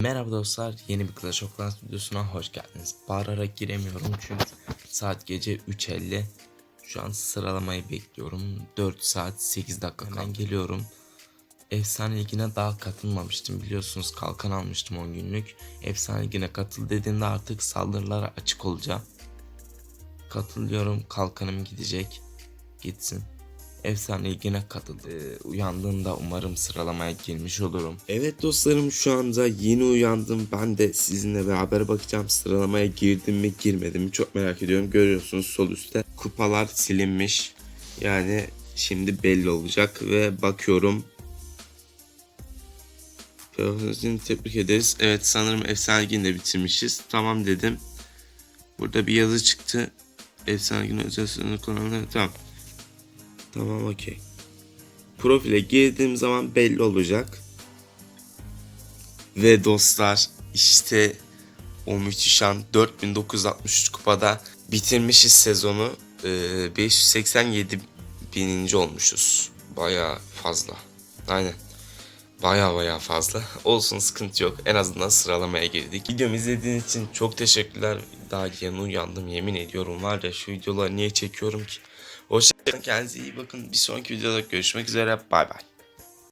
Merhaba dostlar, yeni bir Clash of Clans videosuna hoş geldiniz. Bağırarak giremiyorum çünkü saat gece 3.50. Şu an sıralamayı bekliyorum. 4 saat 8 dakika hemen geliyorum. Efsane Ligi'ne daha katılmamıştım biliyorsunuz kalkan almıştım 10 günlük. Efsane Ligi'ne katıl dediğimde artık saldırılara açık olacağım. Katılıyorum kalkanım gidecek. Gitsin. Efsane Ligi'ne katıldı. Ee, uyandığımda umarım sıralamaya girmiş olurum. Evet dostlarım şu anda yeni uyandım. Ben de sizinle beraber bakacağım sıralamaya girdim mi girmedim mi çok merak ediyorum. Görüyorsunuz sol üstte kupalar silinmiş. Yani şimdi belli olacak ve bakıyorum. Performansını tebrik ederiz. Evet sanırım Efsane Ligi'ni de bitirmişiz. Tamam dedim. Burada bir yazı çıktı. Efsane Ligi'nin özel sınırı kullanılıyor. Tamam. Tamam okey. Profile girdiğim zaman belli olacak. Ve dostlar işte o müthişan 4963 kupada bitirmişiz sezonu. Ee, 587 bininci olmuşuz. Baya fazla. Aynen. Baya baya fazla. Olsun sıkıntı yok. En azından sıralamaya girdik. Videomu izlediğiniz için çok teşekkürler. Daha yeni uyandım yemin ediyorum var ya şu videoları niye çekiyorum ki? Hoşçakalın kendinize iyi bakın. Bir sonraki videoda görüşmek üzere. Bay bay.